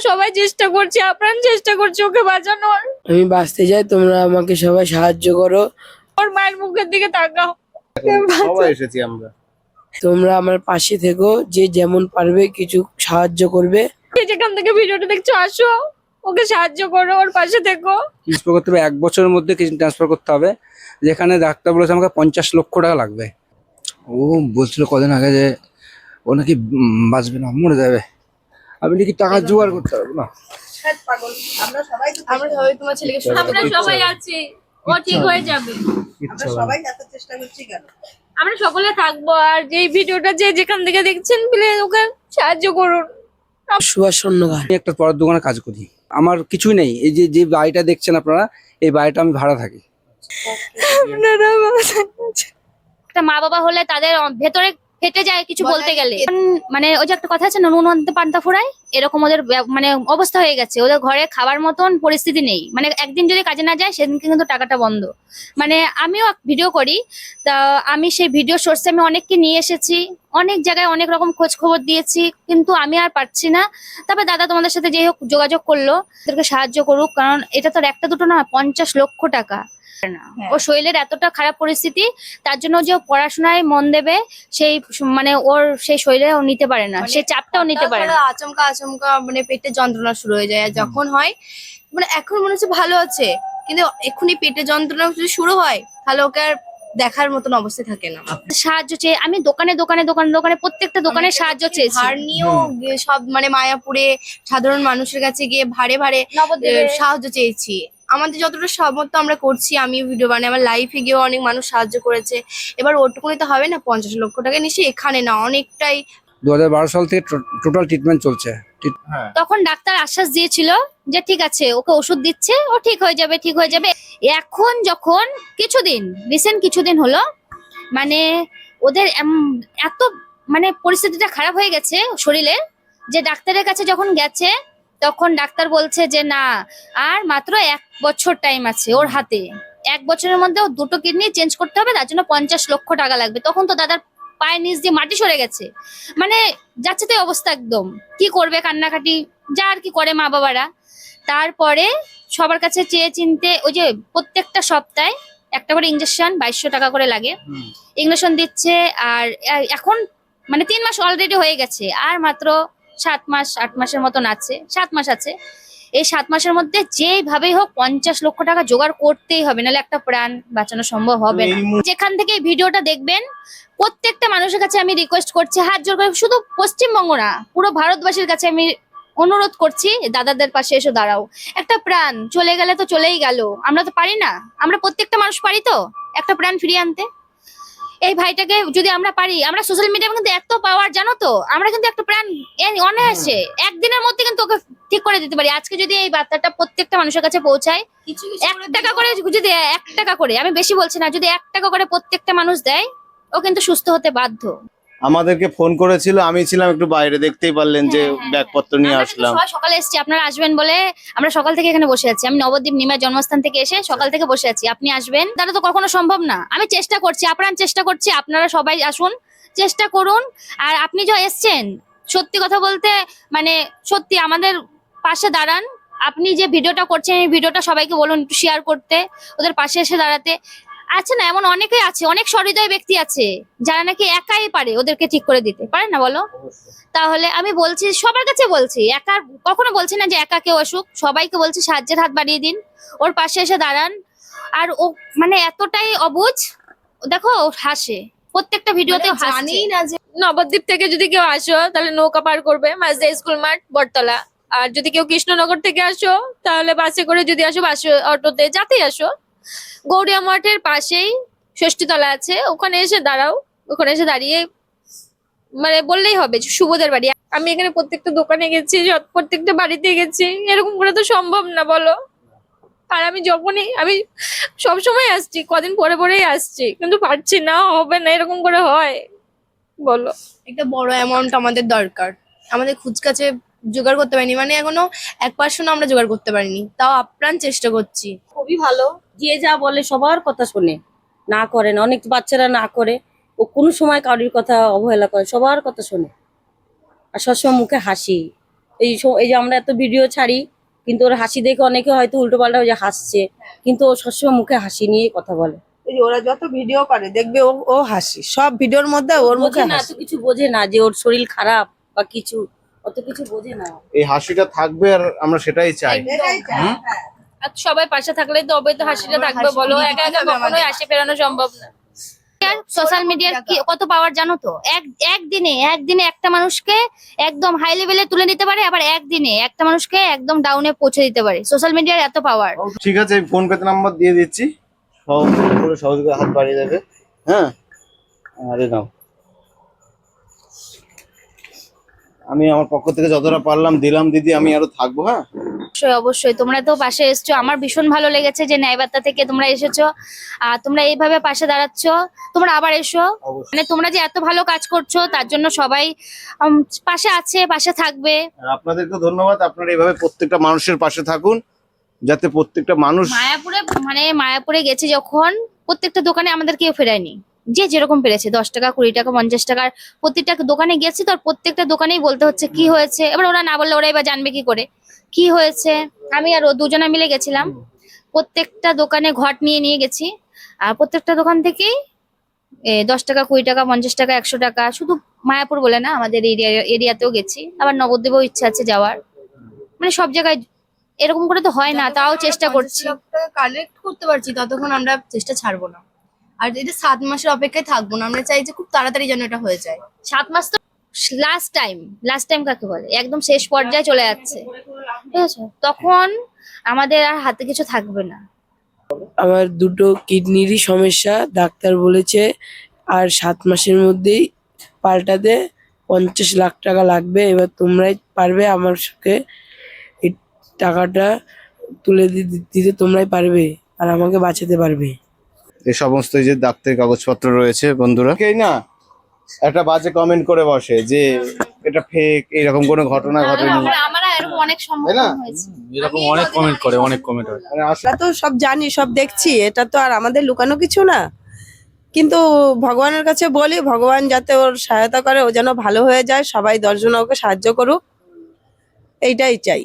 সবাই চেষ্টা করছি আপ্রাণ চেষ্টা করছি ওকে বাঁচানোর। আমি বাঁচতে চাই তোমরা আমাকে সবাই সাহায্য করো। ওর মায়ের মুখের দিকে তাকাও। সবাই এসেছি আমরা। তোমরা আমার পাশে থেকো যে যেমন পারবে কিছু সাহায্য করবে। যে যেখান থেকে ভিডিওটা দেখছ আসো। ওকে সাহায্য করো ওর পাশে থেকো। ট্রান্সফার করতে হবে এক বছরের মধ্যে কিছু ট্রান্সফার করতে হবে। যেখানে ডাক্তার বলেছে আমাকে পঞ্চাশ লক্ষ টাকা লাগবে। ও বলছিল কদিন আগে যে ও নাকি উম, বাঁচবে না মরে যাবে। আমি নাকি টাকা জোগাড় করতে পারব না। আমরা সবাই তো তোমার ছেলেকে আমরা সবাই আছি। ও ঠিক হয়ে যাবে। আমরা সবাই চেষ্টা করছি কেন? আমরা সকলে থাকব আর যে ভিডিওটা যে যেখান থেকে দেখছেন প্লিজ ওকে সাহায্য করুন। সুভাষ সন্ন্যগার আমি একটা পড়ার দোকানে কাজ করি। আমার কিছুই নেই। এই যে যে বাড়িটা দেখছেন আপনারা এই বাড়িটা আমি ভাড়া থাকি। একটা মা বাবা হলে তাদের ভেতরে ফেটে যায় কিছু বলতে গেলে। মানে ওই যে একটা কথা আছে নুন আনতে পান্তা ফোড়ায় এরকম ওদের মানে অবস্থা হয়ে গেছে। ওদের ঘরে খাবার মতন পরিস্থিতি নেই। মানে একদিন যদি কাজে না যায় সেদিনকে কিন্তু টাকাটা বন্ধ। মানে আমিও ভিডিও করি। তা আমি সেই ভিডিও সোর্সে আমি অনেককে নিয়ে এসেছি। অনেক জায়গায় অনেক রকম খোঁজ খবর দিয়েছি। কিন্তু আমি আর পারছি না। তবে দাদা তোমাদের সাথে যে হোক যোগাযোগ করল ওদেরকে সাহায্য করুক। কারণ এটা তো একটা দুটো না পঞ্চাশ লক্ষ টাকা। না। হ্যাঁ। ও শরীরের এতটা খারাপ পরিস্থিতি তার জন্য যে ও পড়াশোনায় মন দেবে সেই মানে ওর সেই শরীরে ও নিতে পারে না মানে সেই চাপটাও নিতে পারে না। আচমকা আচমকা মানে পেটে যন্ত্রণা শুরু হয়ে যায়। আর যখন হয় মানে এখন মনে হচ্ছে ভালো আছে কিন্তু এক্ষুনি পেটে যন্ত্রণা যদি শুরু হয় তাহলে ওকে আর দেখার মতন অবস্থা থাকে না। সাহায্য চেয়ে আমি দোকানে দোকানে দোকানে দোকানে প্রত্যেকটা দোকানে সাহায্য চেয়েছি। ধার নিয়েও সব মানে মায়াপুরে সাধারণ মানুষের কাছে গিয়ে ভারে ভারে সাহায্য চেয়েছি। আমাদের যতটা সামর্থ্য আমরা করছি আমি ভিডিও বানাই আমার লাইফে গিয়েও অনেক মানুষ সাহায্য করেছে। এবার ওটুকুনি তো হবে না পঞ্চাশ লক্ষ টাকা নিশ্চয়ই এখানে না অনেকটাই। দু সাল থেকে টোটাল ট্রিটমেন্ট চলছে। তখন ডাক্তার আশ্বাস দিয়েছিল যে ঠিক আছে ওকে ওষুধ দিচ্ছে ও ঠিক হয়ে যাবে ঠিক হয়ে যাবে। এখন যখন কিছুদিন রিসেন্ট কিছুদিন হলো মানে ওদের এত মানে পরিস্থিতিটা খারাপ হয়ে গেছে শরীরে যে ডাক্তারের কাছে যখন গেছে তখন ডাক্তার বলছে যে না আর মাত্র এক বছর টাইম আছে ওর হাতে। এক বছরের মধ্যে দুটো কিডনি চেঞ্জ করতে হবে তার জন্য পঞ্চাশ লক্ষ টাকা লাগবে। তখন তো দাদার পায়ের নিচ দিয়ে মাটি সরে গেছে। মানে যাচ্ছে তো অবস্থা একদম। কি করবে কান্নাকাটি? যা আর কি করে মা বাবারা। তারপরে সবার কাছে চেয়ে চিনতে ওই যে প্রত্যেকটা সপ্তাহে একটা করে ইঞ্জেকশন বাইশশো টাকা করে লাগে। ইঞ্জেকশন দিচ্ছে আর এখন মানে তিন মাস অলরেডি হয়ে গেছে। আর মাত্র সাত মাস আট মাসের মতন আছে সাত মাস আছে। এই সাত মাসের মধ্যে যেইভাবেই হোক পঞ্চাশ লক্ষ টাকা জোগাড় করতেই হবে নাহলে একটা প্রাণ বাঁচানো সম্ভব হবে না। যেখান থেকে এই ভিডিওটা দেখবেন প্রত্যেকটা মানুষের কাছে আমি রিকোয়েস্ট করছি হাত জোর করে শুধু পশ্চিমবঙ্গ না পুরো ভারতবাসীর কাছে আমি অনুরোধ করছি দাদাদের পাশে এসে দাঁড়াও। একটা প্রাণ চলে গেলে তো চলেই গেল। আমরা তো পারি না আমরা প্রত্যেকটা মানুষ পারি তো? একটা প্রাণ ফিরিয়ে আনতে? এই ভাইটাকে যদি আমরা পারি আমরা সোশ্যাল মিডিয়া কিন্তু এত পাওয়ার জানো তো? আমরা কিন্তু একটা প্রাণ এ- অনায়াসে একদিনের মধ্যে কিন্তু ওকে ঠিক করে দিতে পারি। আজকে যদি এই বার্তাটা প্রত্যেকটা মানুষের কাছে পৌঁছায় এক টাকা করে যদি এক টাকা করে আমি বেশি বলছি না যদি এক টাকা করে প্রত্যেকটা মানুষ দেয় ও কিন্তু সুস্থ হতে বাধ্য। আমাদেরকে ফোন করেছিল আমি ছিলাম একটু বাইরে দেখতেই পারলেন যে হ্যাঁ, হ্যাঁ, ব্যাগপত্র নিয়ে আসলাম। সকালে এসেছি আপনারা আসবেন বলে আমরা সকাল থেকে এখানে বসে আছি। আমি নবদ্বীপ নিমার জন্মস্থান থেকে এসে সকাল থেকে বসে আছি। আপনি আসবেন তাহলে তো কখনো সম্ভব না। আমি চেষ্টা করছি আপ্রাণ চেষ্টা করছি আপনারা সবাই আসুন চেষ্টা করুন। আর আপনি যা এসছেন সত্যি কথা বলতে মানে সত্যি আমাদের পাশে দাঁড়ান। আপনি যে ভিডিওটা করছেন এই ভিডিওটা সবাইকে বলুন একটু শেয়ার করতে ওদের পাশে এসে দাঁড়াতে। আছে না এমন অনেকেই আছে অনেক সহৃদয় ব্যক্তি আছে যারা নাকি একাই পারে ওদেরকে ঠিক করে দিতে। পারে না বলো? তাহলে আমি বলছি সবার কাছে বলছি একা কখনো বলছি না যে একা কেউ আসুক সবাইকে বলছি সাহায্যের হাত বাড়িয়ে দিন ওর পাশে এসে দাঁড়ান। আর ও মানে এতটাই অবুঝ দেখো ও হাসে প্রত্যেকটা ভিডিওতে মানে জানেই না যে নবদ্বীপ থেকে যদি কেউ আসো তাহলে নৌকা পার করবে মাঝদা স্কুল মাঠ বটতলা। আর যদি কেউ কৃষ্ণনগর থেকে আসো তাহলে বাসে করে যদি আসো বাসে অটোতে যাতেই আসো। গৌরিয়া মঠের পাশেই ষষ্ঠীতলা আছে। ওখানে এসে দাঁড়াও। ওখানে এসে দাঁড়িয়ে মানে বললেই হবে শুভদের বাড়ি। আমি এখানে প্রত্যেকটা দোকানে গেছি প্রত্যেকটা বাড়িতে গেছি। এরকম করে তো সম্ভব না, বলো। আর আমি যখনই, আমি সবসময় আসছি, কদিন পরে পরেই আসছি। কিন্তু পারছি না, হবে না, এরকম করে হয়, বলো। একটা বড় অ্যামাউন্ট আমাদের দরকার। আমাদের খুচকাছে জোগাড় করতে পারিনি। মানে এখনও এক পার্সেন্ট আমরা জোগাড় করতে পারিনি। তাও আপ্রাণ চেষ্টা করছি। খুবই ভালো। যে যা বলে সবার কথা শোনে। না করে না অনেক বাচ্চারা না করে। ও কোনো সময় কারোর কথা অবহেলা করে সবার কথা শোনে। আর সবসময় মুখে হাসি। এই এই যে আমরা এত ভিডিও ছাড়ি কিন্তু ওর হাসি দেখে অনেকে হয়তো উল্টো পাল্টা যে হাসছে। কিন্তু ও সবসময় মুখে হাসি নিয়ে কথা বলে। এই যে ওরা যত ভিডিও করে দেখবে ও ও হাসি। সব ভিডিওর মধ্যে ওর মুখে না কিছু বোঝে না যে ওর শরীর খারাপ বা কিছু। অত কিছু বোঝে না। এই হাসিটা থাকবে আর আমরা সেটাই চাই। হ্যাঁ। আর সবাই পাশে থাকলে তবে তো হাসিটা থাকবে হাসি বলো। একা একা কখনোই হাসি ফেরানো সম্ভব না। সোশ্যাল মিডিয়ার কত পাওয়ার জানো তো? এক একদিনে একদিনে একটা মানুষকে একদম হাই লেভেলে তুলে নিতে পারে আবার একদিনে একটা মানুষকে একদম ডাউনে পৌঁছে দিতে পারে। সোশ্যাল মিডিয়ার এত পাওয়ার ঠিক আছে ফোন পেতে নাম্বার দিয়ে দিচ্ছি। সহযোগিতা করে হাত বাড়িয়ে দেবে। হ্যাঁ? আরে নাও আমি আমার পক্ষ থেকে যতটা পারলাম দিলাম দিদি আমি আরও থাকব হ্যাঁ? অবশ্যই অবশ্যই। তোমরা তো পাশে এসছো। আমার ভীষণ ভালো লেগেছে যে ন্যায়বার্তা থেকে তোমরা এসেছ। আর তোমরা এইভাবে পাশে দাঁড়াচ্ছ। তোমরা আবার এসো। মানে তোমরা যে এত ভালো কাজ করছ তার জন্য সবাই পাশে আছে পাশে থাকবে। আপনাদেরকে ধন্যবাদ। আপনারা এইভাবে প্রত্যেকটা মানুষের পাশে থাকুন যাতে প্রত্যেকটা মানুষ মায়াপুরে মানে মায়াপুরে গেছি যখন প্রত্যেকটা দোকানে আমাদের কেউ ফেরায়নি। যে যেরকম পেরেছে দশ টাকা কুড়ি টাকা পঞ্চাশ টাকার প্রত্যেকটা দোকানে গেছি তো প্রত্যেকটা দোকানেই বলতে হচ্ছে কি হয়েছে। এবার ওরা না বললে ওরাই বা জানবে কি করে। কি হয়েছে? আমি আর ও দুজনে মিলে গেছিলাম। প্রত্যেকটা দোকানে ঘট নিয়ে নিয়ে গেছি। আর প্রত্যেকটা দোকান থেকেই দশ টাকা কুড়ি টাকা পঞ্চাশ টাকা একশো টাকা শুধু মায়াপুর বলে না আমাদের এরিয়া এরিয়াতেও গেছি। আবার নবদ্বীপেও ইচ্ছা আছে যাওয়ার। মানে সব জায়গায় এরকম করে তো হয় না তাও চেষ্টা করছি। কালেক্ট করতে পারছি ততক্ষণ আমরা চেষ্টা ছাড়বো না। আর এটা সাত মাসের অপেক্ষায় থাকব না। আমরা চাই যে খুব তাড়াতাড়ি যেন এটা হয়ে যায়। সাত মাস তো লাস্ট টাইম লাস্ট টাইম কাকে বলে? একদম শেষ পর্যায়ে চলে যাচ্ছে। ঠিক আছে? তখন আমাদের আর হাতে কিছু থাকবে না। আমার দুটো কিডনিরই সমস্যা ডাক্তার বলেছে আর সাত মাসের মধ্যেই পাল্টাতে পঞ্চাশ লাখ টাকা লাগবে। এবার তোমরাই পারবে আমার সঙ্গে এই টাকাটা তুলে দি- দিতে তোমরাই পারবে আর আমাকে বাঁচাতে পারবে। এই সমস্ত যে ডাক্তারি কাগজপত্র রয়েছে বন্ধুরা। কেই না একটা বাজে কমেন্ট করে বসে যে এটা ফেক এরকম কোনো ঘটনা ঘটেনি। আমরা- আমরা এরকম অনেক না? এরকম অনেক কমেন্ট করে অনেক কমেন্ট হয় আমরা তো সব জানি সব দেখছি এটা তো আর আমাদের লুকানো কিছু না। কিন্তু ভগবানের কাছে বলি ভগবান যাতে ওর সহায়তা করে ও যেন ভালো হয়ে যায় সবাই দশজন ওকে সাহায্য করুক এইটাই চাই।